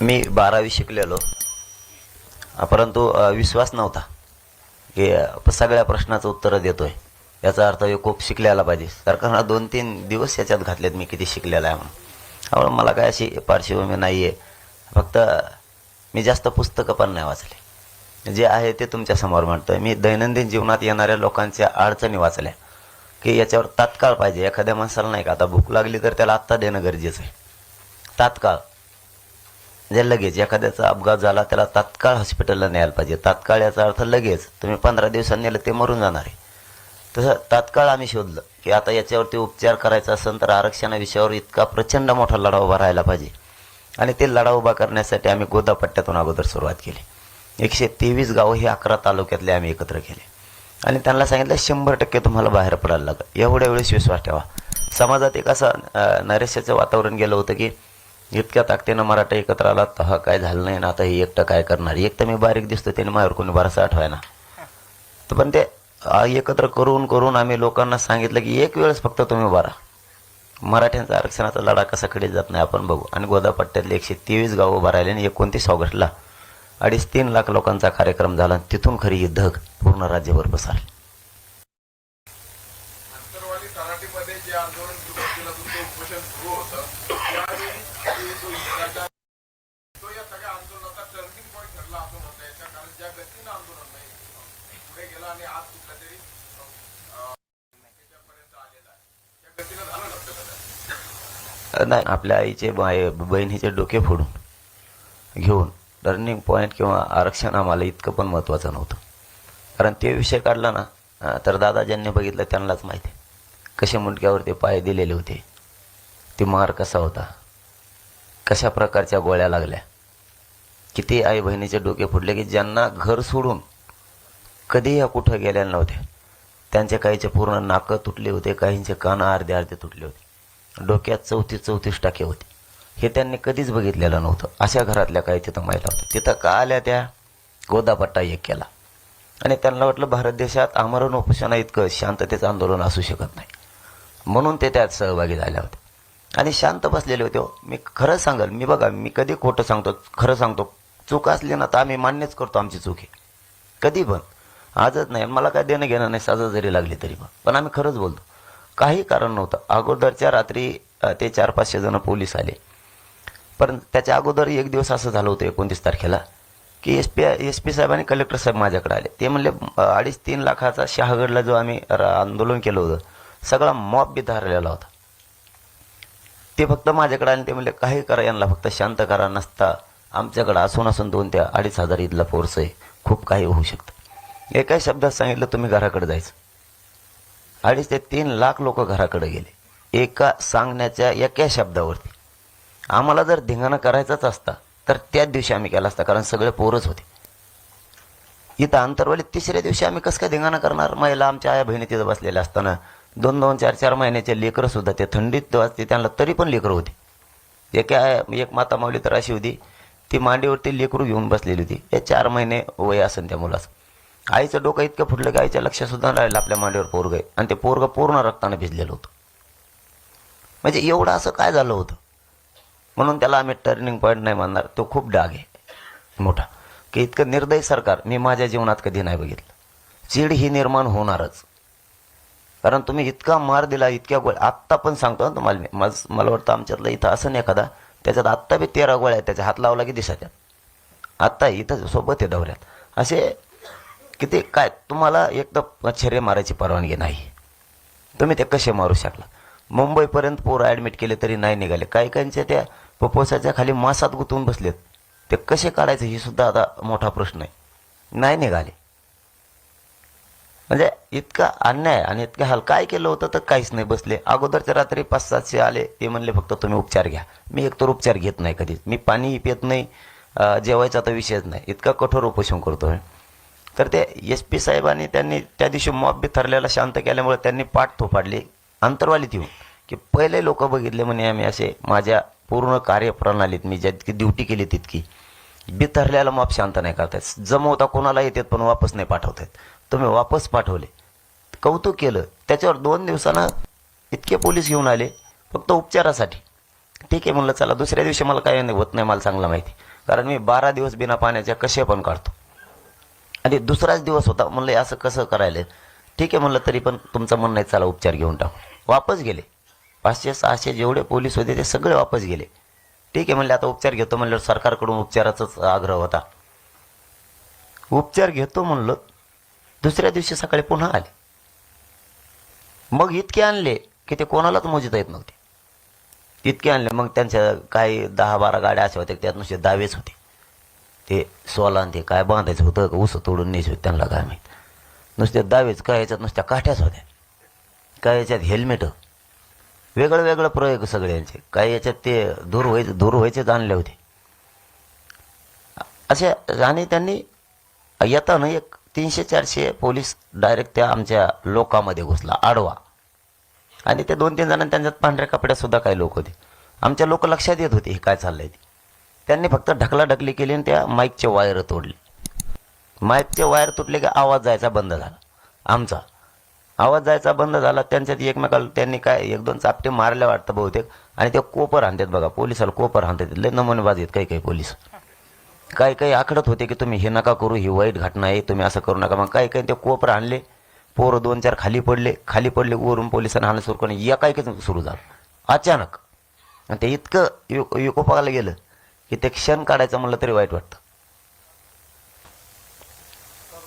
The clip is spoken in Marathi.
मी बारावी शिकलेलो. परंतु विश्वास नव्हता. की सगळ्या प्रश्नाचं उत्तरं देतोय. याचा अर्थ हे खूप शिकलेला पाहिजे. सरकारनं दोन तीन दिवस याच्यात घातलेत मी किती शिकलेला आहे म्हणून. त्यामुळे मला काय अशी पार्श्वभूमी नाही आहे फक्त मी जास्त पुस्तकं पण नाही वाचले. जे आहे ते तुमच्यासमोर म्हणतोय. मी दैनंदिन जीवनात येणाऱ्या लोकांच्या अडचणी वाचल्या. की याच्यावर तात्काळ पाहिजे. एखाद्या माणसाला नाही का आता भूक लागली तर त्याला आत्ता देणं गरजेचं आहे. तात्काळ. म्हणजे लगेच एखाद्याचा अपघात झाला त्याला तात्काळ हॉस्पिटलला न्यायला पाहिजे. तात्काळ याचा अर्थ लगेच. तुम्ही पंधरा दिवसांनी नेलं ते मरून जाणार आहे. तसं तात्काळ आम्ही शोधलं की आता याच्यावरती उपचार करायचा असेल तर आरक्षणा विषयावर इतका प्रचंड मोठा लढा उभा राहायला पाहिजे. आणि ते लढा उभा करण्यासाठी आम्ही गोदापट्ट्यातून अगोदर सुरुवात केली. एकशे तेवीस गावं ही अकरा तालुक्यातले आम्ही एकत्र केले. आणि त्यांना सांगितलं शंभर टक्के तुम्हाला बाहेर पडायला लागेल. एवढ्या वेळेस विश्वास ठेवा. समाजात एक असं नैराश्याचं वातावरण गेलं होतं की इतक्या ताकदीनं मराठा एकत्र आला तर हा काय झालं नाही ना आता हे एकटं काय करणार? एक तर मी बारीक दिसतो त्याने माझ्यावर कोणी भरसा आठवाय ना तर पण ते एकत्र करून करून आम्ही लोकांना सांगितलं की एक वेळेस फक्त तुम्ही भरा मराठ्यांचा आरक्षणाचा लढा कसा कडे जात नाही आपण बघू. आणि गोदापट्ट्यातले एकशे तेवीस गावं उभा राहिले आणि एकोणतीस ऑगस्टला अडीच तीन लाख लोकांचा कार्यक्रम झाला आणि तिथून खरी ही धग पूर्ण राज्यभर पसरली आणि तराटीमध्ये जे आंदोलन सुरू केलं तुमचं उपोषण सुरू होतं. त्यावेळी ते तो या सगळ्या आंदोलनाचा टर्निंग पॉईंट ठरला असं म्हणता येतं कारण ज्या गतीनं आंदोलन नाही पुढे गेलं आणि आज कुठल्या तरी त्याच्यापर्यंत आलेला आहे. त्या गतीनं झालं नसतं नाही आपल्या आईचे बहिणीचे डोके फोडून घेऊन टर्निंग पॉईंट किंवा आरक्षण आम्हाला इतकं पण महत्त्वाचं नव्हतं. कारण ते विषय काढला ना तर दादाजींनी बघितलं त्यांनाच माहिती कसे मुंडक्यावर ते पाय दिलेले होते? ते मार कसा होता? कशा प्रकारच्या गोळ्या लागल्या? किती आई बहिणीचे डोके फुटले की ज्यांना घर सोडून कधी या कुठं गेल्या नव्हत्या. त्यांचे काहीचे पूर्ण नाकं तुटले होते काहींचे कान अर्धे अर्धे तुटले होते. डोक्यात चौतीस चौतीस टाके होते. हे त्यांनी कधीच बघितलेलं नव्हतं. अशा घरातल्या काही तिथं महिला होत्या. तिथं का आल्या त्या? गोदापट्टा एक केला. आणि त्यांना वाटलं भारत देशात आमरण उपोषणा इतकं शांततेचं आंदोलन असू शकत नाही. म्हणून ते त्यात सहभागी झाल्या होत्या आणि शांत बसलेले होते. मी खरं सांगाल मी बघा मी कधी खोटं सांगतो खरं सांगतो. चूक असली ना तर आम्ही मान्यच करतो आमची चूक आहे. कधी पण. आजच नाही मला काय देणं घेणं नाही सजा जरी लागली तरी पण. पण आम्ही खरंच बोलतो. काही कारण नव्हतं. अगोदरच्या रात्री ते चार पाचशे जण पोलीस आले. पण त्याच्या अगोदर एक दिवस असं झालं होतं एकोणतीस तारखेला की एस पी एस पी साहेब आणि कलेक्टर साहेब माझ्याकडे आले. ते म्हणले अडीच तीन लाखाचा शहागडला जो आम्ही आंदोलन केलं होतं सगळा मॉब बी धरलेला होता. ते फक्त माझ्याकडे आणि ते म्हणले काही करा यांना फक्त शांत करा नसता. आमच्याकडं असून असून दोन त्या अडीच हजार इथला फोर्स आहे. खूप काही होऊ शकतं. एका शब्दात सांगितलं तुम्ही घराकडे जायचं. अडीच ते तीन लाख लोक घराकडे गेले. एका सांगण्याच्या एका शब्दावरती. आम्हाला जर धिंगाणा करायचाच असता तर त्याच दिवशी आम्ही केला असता कारण सगळे पोरच होते. इथं आंतरवालीत तिसऱ्या दिवशी आम्ही कसं काय धिंगाणा करणार? महिला आमच्या आया बहिणी तिथं बसलेल्या असताना दोन दोन चार चार महिन्याचे लेकरं सुद्धा ते थंडीत वाचते त्यांना तरी पण लेकरं होती. एका एक माता मावली तर अशी होती ती मांडीवरती लेकरू घेऊन बसलेली होती. हे चार महिने वय असेल त्या मुलाचं. आईचं डोकं इतकं फुटलं की आईच्या लक्षसुद्धा राहिलं आपल्या मांडीवर पोरग आहे. आणि ते पोरग पूर्ण रक्तानं भिजलेलं होतं. म्हणजे एवढं असं काय झालं होतं? म्हणून त्याला आम्ही टर्निंग पॉईंट नाही मानणार. तो खूप डाग आहे. मोठा. की इतकं निर्दयी सरकार मी माझ्या जीवनात कधी नाही बघितलं. चीड ही निर्माण होणारच. कारण तुम्ही इतका मार दिला इतक्या गोळ्या. आत्ता पण सांगतो ना तुम्हाला मी. मज मला वाटतं आमच्यातलं इथं असं नाही एखादा. त्याच्यात आत्ता बी तेरा गोळ्या आहेत. त्याच्या हात लावला की दिसाच्या आत्ता इथं सोबत आहे दौऱ्यात. असे किती काय तुम्हाला एक तर मच्छर्य मारायची परवानगी नाही. तुम्ही ते कसे मारू शकला? मुंबईपर्यंत पोरं ॲडमिट केले तरी नाही निघाले. काही काहींच्या त्या पपोसाच्या खाली मासात गुंतवून बसलेत. ते कसे काढायचे हे सुद्धा आता मोठा प्रश्न आहे. नाही निघाले. म्हणजे इतका अन्याय आणि इतका हाल काय केलं होतं तर काहीच नाही बसले. अगोदरच्या रात्री पाच सातशे आले ते म्हणले फक्त तुम्ही उपचार घ्या. मी एकतर उपचार घेत नाही कधीच मी पाणी पित नाही जेवायचा तर विषयच नाही. इतका कठोर उपोषण करतोय तर ते एस पी साहेबांनी त्यांनी त्या दिवशी मॉब बी ठरलेला शांत केल्यामुळे त्यांनी पाठ थोपाडली अंतरवालीत येऊन की पहिले लोक बघितले म्हणे आम्ही असे माझ्या पूर्ण कार्यप्रणालीत मी जितकी ड्युटी केली तितकी. बिथरल्याला मॉब शांत नाही करतायत जमवता कोणाला येतात पण वापस नाही पाठवतायत तुम्ही वापस पाठवले. कौतुक केलं. त्याच्यावर दोन दिवसानं इतके पोलीस घेऊन आले फक्त उपचारासाठी. ठीक आहे म्हणलं चला दुसऱ्या दिवशी मला काय नाही होत नाही मला चांगलं माहिती. कारण मी बारा दिवस बिना पाण्याच्या कसे पण काढतो. आणि दुसराच दिवस होता म्हणलं असं कसं करायला? ठीक आहे म्हणलं तरी पण तुमचं म्हणणं नाही चला उपचार घेऊन टाकू. वापस गेले. पाचशे सहाशे जेवढे पोलीस होते ते सगळे वापस गेले. ठीक आहे म्हणले आता उपचार घेतो म्हणलं सरकारकडून उपचाराचाच आग्रह होता. उपचार घेतो म्हणलं दुसऱ्या दिवशी सकाळी पुन्हा आले. मग इतके आणले की ते कोणालाच मोजता येत नव्हते. इतके आणले मग त्यांच्या काही दहा बारा गाड्या अशा होत्या त्यात नुसते दावेच होते. ते सोला ते काय बांधायचं होतं का उसं तोडून न्यायचं होतं त्यांना काय माहीत. नुसते दावेच काय याच्यात नुसत्या काठ्याच होत्या. काय याच्यात हेल्मेट वेगळं वेगळं प्रयोग सगळ्यांचे. काय याच्यात ते दूर व्हायचे दूर व्हायचेच आणले होते. असे आणि त्यांनी येताना एक तीनशे चारशे पोलीस डायरेक्ट त्या आमच्या लोकामध्ये घुसला आडवा. आणि ते दोन तीन जणांनी त्यांच्यात पांढऱ्या कपड्यातसुद्धा काही लोक होते. आमच्या लोक लक्षात येत होते हे काय चाललंय ते. त्यांनी फक्त ढकलाढकली केली आणि त्या माईकचे वायर तोडले. माईकचे वायर तुटले की आवाज जायचा बंद झाला. आमचा. आवाज जायचा बंद झाला त्यांच्यात एकमेकाला त्यांनी काय एक दोन चापटे मारल्या वाटतं बहुतेक. आणि ते कोपर आणतात बघा पोलिसाला कोपर आणतात. लय नमुनेबाज आहेत काही काही पोलीस. काही काही आखडत होते की तुम्ही हे नका करू ही वाईट घटना आहे तुम्ही असं करू नका. मग काही काही ते कोपर आणले. पोरं दोन चार खाली पडले. खाली पडले वरून पोलिसांना हाणं सुरू करून एकाएकीच सुरू झालं. अचानक. आणि ते इतकं यु युकोपाला गेलं की ते क्षण काढायचं म्हणलं तरी वाईट वाटतं.